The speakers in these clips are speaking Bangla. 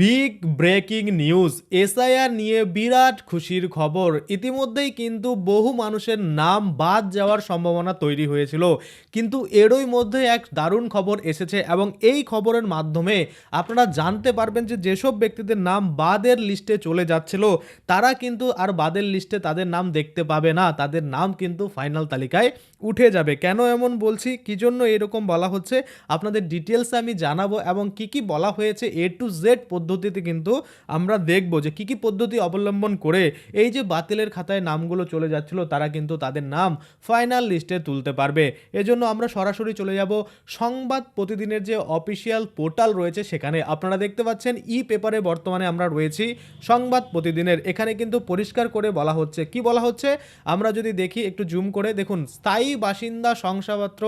Big breaking news. এসআইআর নিয়ে বিরাট খুশির খবর। ইতিমধ্যেই কিন্তু বহু মানুষের নাম বাদ যাওয়ার সম্ভাবনা তৈরি হয়েছিল। কিন্তু এরই মধ্যে এক দারুণ খবর এসেছে এবং এই খবরের মাধ্যমে আপনারা জানতে পারবেন যে যেসব ব্যক্তিদের নাম বাদের লিস্টে চলে যাচ্ছিল, তারা কিন্তু আর বাদের লিস্টে তাদের নাম দেখতে পাবে না। তাদের নাম কিন্তু ফাইনাল তালিকায় উঠে যাবে। কেন এমন বলছি? কি জন্য এরকম বলা হচ্ছে? আপনাদের ডিটেলস আমি জানাব এবং কি কি বলা হয়েছে এ টু জেড পদ্ধতিতে কিন্তু আমরা দেখব যে কি কি পদ্ধতি অবলম্বন করে এই যে বাতিলের খাতায় নামগুলো চলে যাচ্ছিল, তারা কিন্তু তাদের নাম ফাইনাল লিস্টে তুলতে পারবে। এজন্য আমরা সরাসরি চলে যাব। সংবাদ প্রতিদিনের যে অফিসিয়াল পোর্টাল রয়েছে সেখানে আপনারা দেখতে পাচ্ছেন, ই পেপারে বর্তমানে আমরা রয়েছি সংবাদ প্রতিদিনের। এখানে কিন্তু পরিষ্কার করে বলা হচ্ছে। কি বলা হচ্ছে? আমরা যদি দেখি, একটু জুম করে দেখুন, স্থায়ী বাসিন্দা শংসাপত্র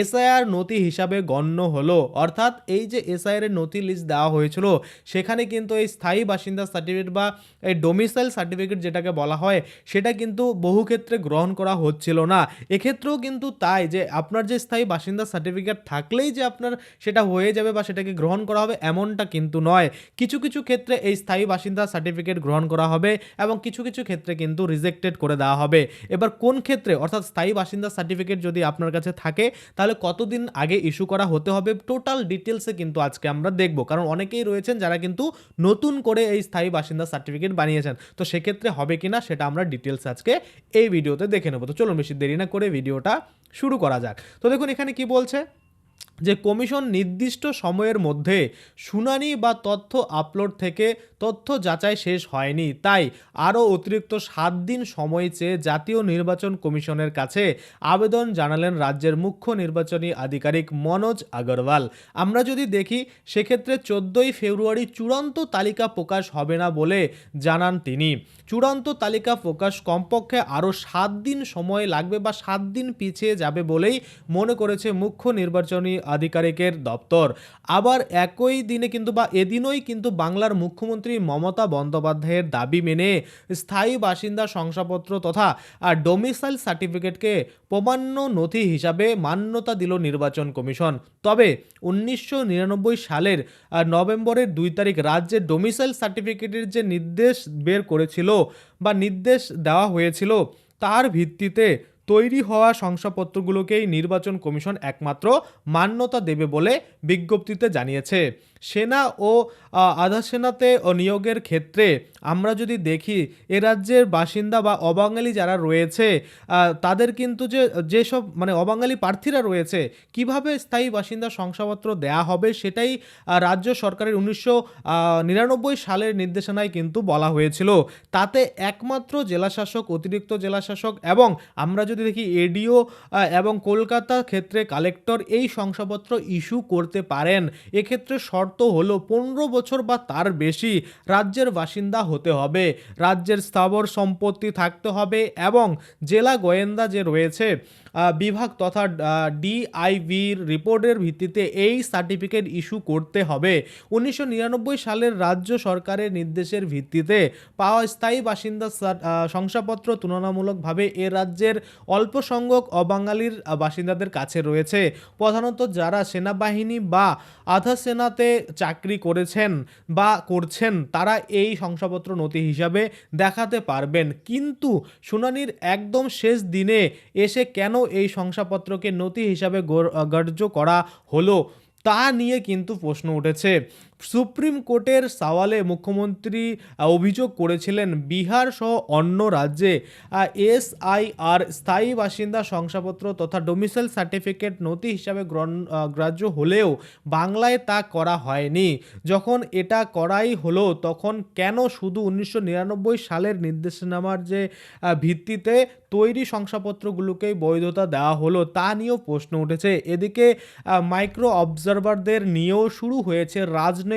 এসআইআর নথি হিসাবে গণ্য হলো। অর্থাৎ এই যে এসআইআর নথি লিস্ট দেওয়া হয়েছিল, সেখানে কিন্তু এই স্থায়ী বাসিন্দা সার্টিফিকেট বা এই ডোমিসাইল সার্টিফিকেট যেটাকে বলা হয়, সেটা কিন্তু বহু ক্ষেত্রে গ্রহণ করা হচ্ছিল না। এক্ষেত্রেও কিন্তু তাই যে আপনার যে স্থায়ী বাসিন্দা সার্টিফিকেট থাকলেই যে আপনার সেটা হয়ে যাবে বা সেটাকে গ্রহণ করা হবে এমনটা কিন্তু নয়। কিছু কিছু ক্ষেত্রে এই স্থায়ী বাসিন্দা সার্টিফিকেট গ্রহণ করা হবে এবং কিছু কিছু ক্ষেত্রে কিন্তু রিজেক্টেড করে দেওয়া হবে। এবার কোন ক্ষেত্রে? অর্থাৎ স্থায়ী বাসিন্দা সার্টিফিকেট যদি আপনার কাছে থাকে, তাহলে কতদিন আগে ইস্যু করা হতে হবে? টোটাল ডিটেলসে কিন্তু আজকে আমরা দেখব। কারণ অনেকেই রয়েছেন যারা কিন্তু নতুন করে এই স্থায়ী বাসিন্দা সার্টিফিকেট বানিয়েছেন। তো সেক্ষেত্রে হবে কি না সেটা আমরা ডিটেলস আজকে এই ভিডিওতে দেখে নেব। তো চলুন বেশি দেরি না করে ভিডিওটা শুরু করা যাক। তো দেখুন এখানে কি বলছে? যে কমিশন নির্দিষ্ট সময়ের মধ্যে শুনানি বা তথ্য আপলোড থেকে তথ্য যাচাই শেষ হয়নি। তাই আরও অতিরিক্ত সাত দিন সময় চেয়ে জাতীয় নির্বাচন কমিশনের কাছে আবেদন জানালেন রাজ্যের মুখ্য নির্বাচনী আধিকারিক মনোজ আগরওয়াল। আমরা যদি দেখি, সেক্ষেত্রে চোদ্দোই ফেব্রুয়ারি চূড়ান্ত তালিকা প্রকাশ হবে না বলে জানান তিনি। চূড়ান্ত তালিকা প্রকাশ কমপক্ষে আরও সাত দিন সময় লাগবে বা সাত দিন পিছিয়ে যাবে বলেই মনে করেছে মুখ্য নির্বাচনী আধিকারিকের দপ্তর। আবার একই দিনে কিন্তু বা এদিনই কিন্তু বাংলার মুখ্যমন্ত্রী মমতা বন্দ্যোপাধ্যায়ের দাবি মেনে স্থায়ী বাসিন্দা শংসাপত্র তথা ডোমিসাইল সার্টিফিকেটকে প্রমাণ্য নথি হিসাবে মান্যতা দিল নির্বাচন কমিশন। তবে উনিশশো নিরানব্বই সালের নভেম্বরের দুই তারিখ রাজ্যে ডোমিসাইল সার্টিফিকেটের যে নির্দেশ বের করেছিল বা নির্দেশ দেওয়া হয়েছিল, তার ভিত্তিতে তৈরি হওয়া শংসাপত্রগুলোকেই নির্বাচন কমিশন একমাত্র মান্যতা দেবে বলে বিজ্ঞপ্তিতে জানিয়েছে। সেনা ও আধা সেনাতে নিয়োগের ক্ষেত্রে আমরা যদি দেখি, এ রাজ্যের বাসিন্দা বা অবাঙালি যারা রয়েছে তাদের কিন্তু যে, যেসব মানে অবাঙালি প্রার্থীরা রয়েছে, কীভাবে স্থায়ী বাসিন্দা শংসাপত্র দেয়া হবে সেটাই রাজ্য সরকারের উনিশশো নিরানব্বই সালের নির্দেশনায় কিন্তু বলা হয়েছিল। তাতে একমাত্র জেলাশাসক, অতিরিক্ত জেলাশাসক এবং আমরা যদি দেখি এডিও এবং কলকাতা ক্ষেত্রে কালেক্টর এই শংসাপত্র ইস্যু করতে পারেন। এক্ষেত্রে শর্ত হলো পনেরো বছর বা তার বেশি রাজ্যের বাসিন্দা হতে হবে। রাজ্যের স্থাবর সম্পত্তি থাকতে হবে এবং জেলা গোয়েন্দা যে রয়েছে বিভাগ তথা ডিআইভির রিপোর্টের ভিত্তিতে এই সার্টিফিকেট ইস্যু করতে হবে। উনিশশো নিরানব্বই সালের রাজ্য সরকারের নির্দেশের ভিত্তিতে পাওয়া স্থায়ী বাসিন্দা শংসাপত্র তুলনামূলকভাবে এ রাজ্যের অল্প সংখ্যক অবাঙালির বাসিন্দাদের কাছে রয়েছে। প্রধানত যারা সেনাবাহিনী বা আধা সেনাতে চাকরি করেছেন বা করছেন, তারা এই শংসাপত্র নথি হিসাবে দেখাতে পারবেন। কিন্তু শুনানির একদম শেষ দিনে এসে কেন এই শংসাপত্রকে নথি হিসাবে গর্য করা হলো তা নিয়ে কিন্তু প্রশ্ন উঠেছে। সুপ্রিম কোর্টের সওয়ালে মুখ্যমন্ত্রী অভিযোগ করেছিলেন বিহার সহ অন্য রাজ্যে এসআইআর স্থায়ী বাসিন্দা শংসাপত্র তথা ডোমিসাইল সার্টিফিকেট নথি হিসাবে গ্রাহ্য হলেও বাংলায় তা করা হয়নি। যখন এটা করাই হলো, তখন কেন শুধু উনিশশো নিরানব্বই সালের নির্দেশনামার যে ভিত্তিতে তৈরি শংসাপত্রগুলোকেই বৈধতা দেওয়া হলো, তা নিয়েও প্রশ্ন উঠেছে। এদিকে মাইক্রো অবজারভারদের নিয়েও শুরু হয়েছে রাজনৈতিক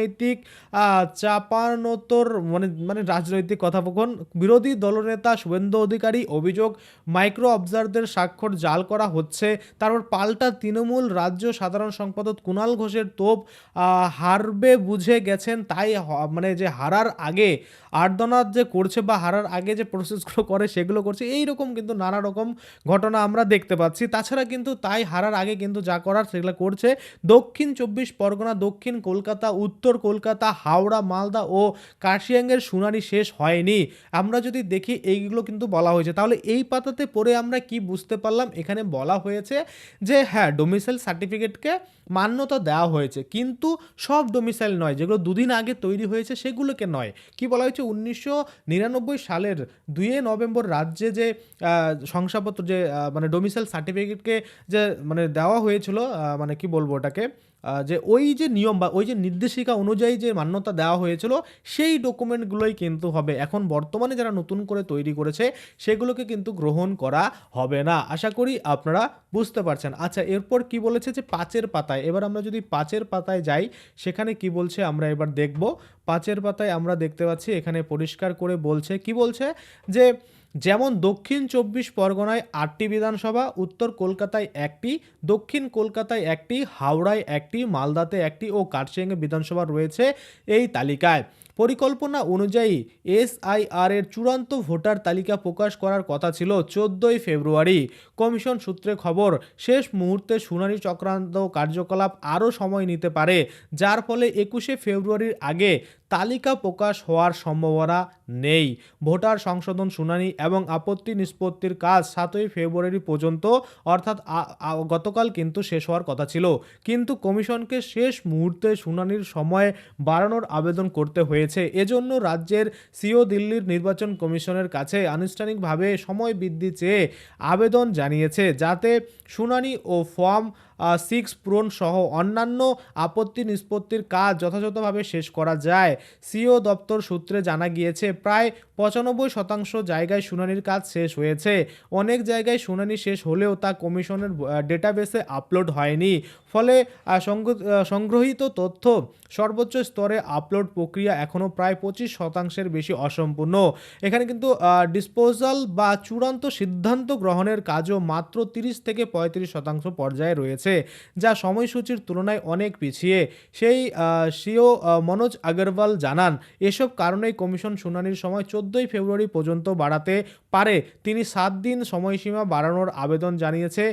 আহ, চাপানোতর মানে মানে রাজনৈতিক কথোপকথন বিরোধী দলনেতা শুভেন্দু অধিকারী অভিযোগ মাইক্রো অবজারভারদের স্বাক্ষর জাল করা হচ্ছে। তারপর পাল্টা তৃণমূল রাজ্য সাধারণ সম্পাদক কুণাল ঘোষের তোপ হারবে বুঝে গেছেন তাই মানে যে হারার আগে আর্দনাদ যে করছে বা হারার আগে যে প্রসেসগুলো করে সেগুলো করছে এই রকম কিন্তু নানা রকম ঘটনা আমরা দেখতে পাচ্ছি। তাছাড়া কিন্তু তাই হারার আগে কিন্তু যা করার সেগুলো করছে। দক্ষিণ চব্বিশ পরগনা দক্ষিণ কলকাতা উত্তর উত্তর কলকাতা, হাওড়া, মালদা ও কার্শিয়াংয়ের শুনানি শেষ হয়নি। আমরা যদি দেখি, এইগুলো কিন্তু বলা হয়েছে। তাহলে এই পাতাতে পড়ে আমরা কি বুঝতে পারলাম? এখানে বলা হয়েছে যে হ্যাঁ ডোমিসাইল সার্টিফিকেটকে মান্যতা দেওয়া হয়েছে। কিন্তু সব ডোমিসাইল নয়, যেগুলো দুদিন আগে তৈরি হয়েছে, সেগুলোকে নয়। কি বলা হয়েছে? উনিশশো নিরানব্বই সালের দুয়ে নভেম্বর রাজ্যে যে শংসাপত্র যে মানে ডোমিসাইল সার্টিফিকেটকে যে মানে দেওয়া হয়েছিল মানে কি বলব ওটাকে? যে ওই যে নিয়ম বা ওই যে নির্দেশিকা অনুযায়ী যে মান্যতা দেওয়া হয়েছিল, সেই ডকুমেন্টগুলোই কিন্তু হবে। এখন বর্তমানে যারা নতুন করে তৈরি করেছে, সেগুলোকে কিন্তু গ্রহণ করা হবে না। আশা করি আপনারা বুঝতে পারছেন। আচ্ছা এরপর কি বলেছে যে পাঁচের পাতায়? এবার আমরা যদি পাঁচের পাতায় যাই, সেখানে কি বলছে আমরা এবার দেখব। পাঁচের পাতায় আমরা দেখতে পাচ্ছি, এখানে পরিষ্কার করে বলছে, কি বলছে? যে যেমন দক্ষিণ চব্বিশ পরগনায় আটটি বিধানসভা, উত্তর কলকাতায় একটি, দক্ষিণ কলকাতায় একটি, হাওড়ায় একটি, মালদাতে একটি ও কার্শিয়াংয়ে বিধানসভা রয়েছে এই তালিকায়। পরিকল্পনা অনুযায়ী এসআইআর এর চূড়ান্ত ভোটার তালিকা প্রকাশ করার কথা ছিল চোদ্দই ফেব্রুয়ারি। কমিশন সূত্রে খবর, শেষ মুহূর্তে শুনানি চক্রান্ত কার্যকলাপ আরও সময় নিতে পারে, যার ফলে একুশে ফেব্রুয়ারির আগে তালিকা প্রকাশ হওয়ার সম্ভাবনা নেই। ভোটার সংশোধন শুনানি এবং আপত্তি নিষ্পত্তির কাজ সাতই ফেব্রুয়ারি পর্যন্ত, অর্থাৎ গতকাল কিন্তু শেষ হওয়ার কথা ছিল। কিন্তু কমিশনকে শেষ মুহূর্তে শুনানির সময় বাড়ানোর আবেদন করতে হয়েছে। এজন্য রাজ্যের সিও দিল্লির নির্বাচন কমিশনের কাছে আনুষ্ঠানিকভাবে সময় বৃদ্ধি চেয়ে আবেদন জানিয়েছে, যাতে শুনানি ও ফর্ম সিক্স পূরণ সহ অন্যান্য আপত্তি নিষ্পত্তির কাজ যথাযথভাবে শেষ করা যায়। সিও দপ্তর সূত্রে জানা গিয়েছে, প্রায় পঁচানব্বই শতাংশ জায়গায় শুনানির কাজ শেষ হয়েছে। অনেক জায়গায় শুনানি শেষ হলেও তা কমিশনের ডেটাবেসে আপলোড হয়নি। ফলে সংগ্রহীত তথ্য সর্বোচ্চ স্তরে আপলোড প্রক্রিয়া এখনও প্রায় পঁচিশ শতাংশের বেশি অসম্পূর্ণ। এখানে কিন্তু ডিসপোজাল বা চূড়ান্ত সিদ্ধান্ত গ্রহণের কাজও মাত্র তিরিশ থেকে পঁয়ত্রিশ শতাংশ পর্যায়ে রয়েছে। যা সময়সূচির তুলনায় অনেক পিছিয়ে। সেই সিও মনোজ আগরওয়াল জানান, এসব কারণেই কমিশন শুনানির সময় চোদ্দোই ফেব্রুয়ারি পর্যন্ত বাড়াতে পারে। তিনি সাত দিন সময়সীমা বাড়ানোর আবেদন জানিয়েছে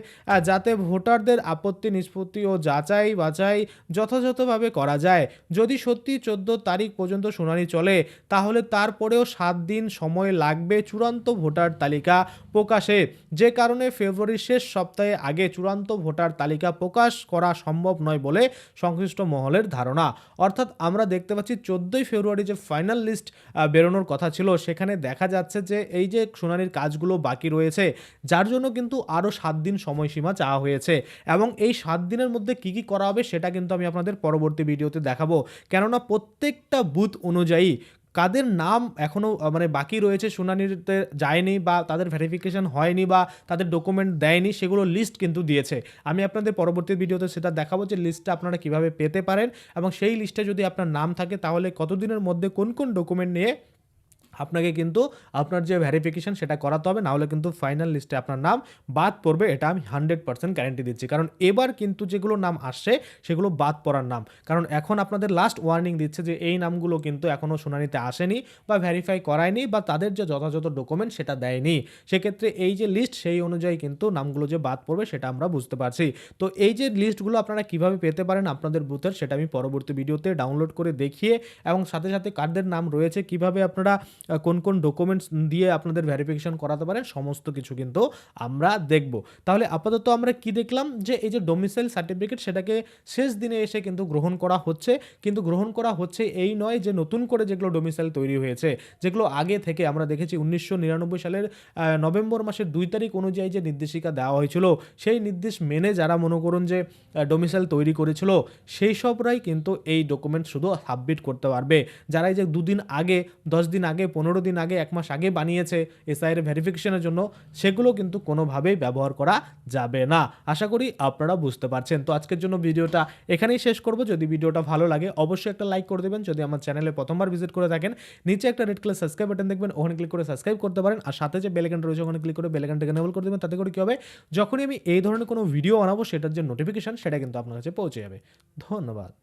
যাতে ভোটারদের আপত্তি, নিষ্পত্তি ও যাচাই বাছাই যথাযথভাবে করা যায়। যদি সত্যি চোদ্দ তারিখ পর্যন্ত শুনানি চলে, তাহলে তারপরেও সাত দিন সময় লাগবে চূড়ান্ত ভোটার তালিকা প্রকাশে। যে কারণে ফেব্রুয়ারির শেষ সপ্তাহে আগে চূড়ান্ত ভোটার তালিকা প্রকাশ করা সম্ভব নয় বলে সংশ্লিষ্ট মহলের ধারণা। অর্থাৎ আমরা দেখতে পাচ্ছি চোদ্দোই ফেব্রুয়ারি যে ফাইনাল লিস্ট বেরোনোর কথা ছিল, সেখানে দেখা যাচ্ছে যে এই যে শুনানির কাজগুলো বাকি রয়েছে, যার জন্য কিন্তু আরও সাত দিন সময়সীমা চাওয়া হয়েছে এবং এই সাত দিনের মধ্যে কি কি করা হবে সেটা কিন্তু আমি আপনাদের পরবর্তী ভিডিওতে দেখাবো। কেননা প্রত্যেকটা বুথ অনুযায়ী কাদের নাম এখনও মানে বাকি রয়েছে শুনানিতে যায়নি বা তাদের ভেরিফিকেশন হয়নি বা তাদের ডকুমেন্ট দেয়নি, সেগুলো লিস্ট কিন্তু দিয়েছে। আমি আপনাদের পরবর্তী ভিডিওতে সেটা দেখাবো যে লিস্টটা আপনারা কীভাবে পেতে পারেন এবং সেই লিস্টে যদি আপনার নাম থাকে, তাহলে কতদিনের মধ্যে কোন কোন ডকুমেন্ট নিয়ে আপনাকে কিন্তু আপনার যে ভেরিফিকেশন সেটা করাতে হবে, নাহলে কিন্তু ফাইনাল লিস্টে আপনার নাম বাদ পড়বে, এটা আমি হান্ড্রেড পার্সেন্ট গ্যারেন্টি দিচ্ছি। কারণ এবার কিন্তু যেগুলো নাম আসছে, সেগুলো বাদ পড়ার নাম। কারণ এখন আপনাদের লাস্ট ওয়ার্নিং দিচ্ছে যে এই নামগুলো কিন্তু এখনও শুনানিতে আসেনি বা ভেরিফাই করায়নি বা তাদের যে যথাযথ ডকুমেন্ট সেটা দেয়নি। সেক্ষেত্রে এই যে লিস্ট সেই অনুযায়ী কিন্তু নামগুলো যে বাদ পড়বে, সেটা আমরা বুঝতে পারছি। তো এই যে লিস্টগুলো আপনারা কীভাবে পেতে পারেন আপনাদের বুথের সেটা আমি পরবর্তী ভিডিওতে ডাউনলোড করে দেখিয়ে এবং সাথে সাথে কাদের নাম রয়েছে, কীভাবে আপনারা কোন কোন ডকুমেন্টস দিয়ে আপনাদের ভেরিফিকেশন করাতে পারেন, সমস্ত কিছু কিন্তু আমরা দেখব। তাহলে আপাতত আমরা কি দেখলাম? যে এই যে ডোমিসাইল সার্টিফিকেট সেটাকে শেষ দিনে এসে কিন্তু গ্রহণ করা হচ্ছে। কিন্তু গ্রহণ করা হচ্ছে এই নয় যে নতুন করে যেগুলো ডোমিসাইল তৈরি হয়েছে, যেগুলো আগে থেকে আমরা দেখেছি উনিশশো নিরানব্বই সালের নভেম্বর মাসের দুই তারিখ অনুযায়ী যে নির্দেশিকা দেওয়া হয়েছিল, সেই নির্দেশ মেনে যারা মনে করুন যে ডোমিসাইল তৈরি করেছিল, সেই সবরাই কিন্তু এই ডকুমেন্ট শুধু সাবমিট করতে পারবে। যারা এই যে দুদিন আগে, দশ দিন আগে পনেরো দিন আগে, এক মাস আগে বানিয়েছে এসআইয়ের ভেরিফিকেশনের জন্য। সেগুলো কিন্তু কোনোভাবেই ব্যবহার করা যাবে না। আশা করি আপনারা বুঝতে পারছেন। তো আজকের জন্য ভিডিওটা এখানেই শেষ করব। যদি ভিডিওটা ভালো লাগে, অবশ্যই একটা লাইক করে দেবেন। যদি আমার চ্যানেলে প্রথমবার ভিজিট করে থাকেন, নিচে একটা রেড কালার সাবস্ক্রাইব বাটন দেখবেন, ওখানে ক্লিক করে সাবস্ক্রাইব করতে পারেন। আর সাথে যে বেলেকানটা রয়েছে, ওখানে ক্লিক করে বেলেকানটাকে এনেবল করে দেবেন। তাতে করে কী হবে? যখনই আমি এই ধরনের কোনো ভিডিও বানাবো, সেটার যে নোটিফিকেশান সেটা কিন্তু আপনার কাছে পৌঁছে যাবে। ধন্যবাদ।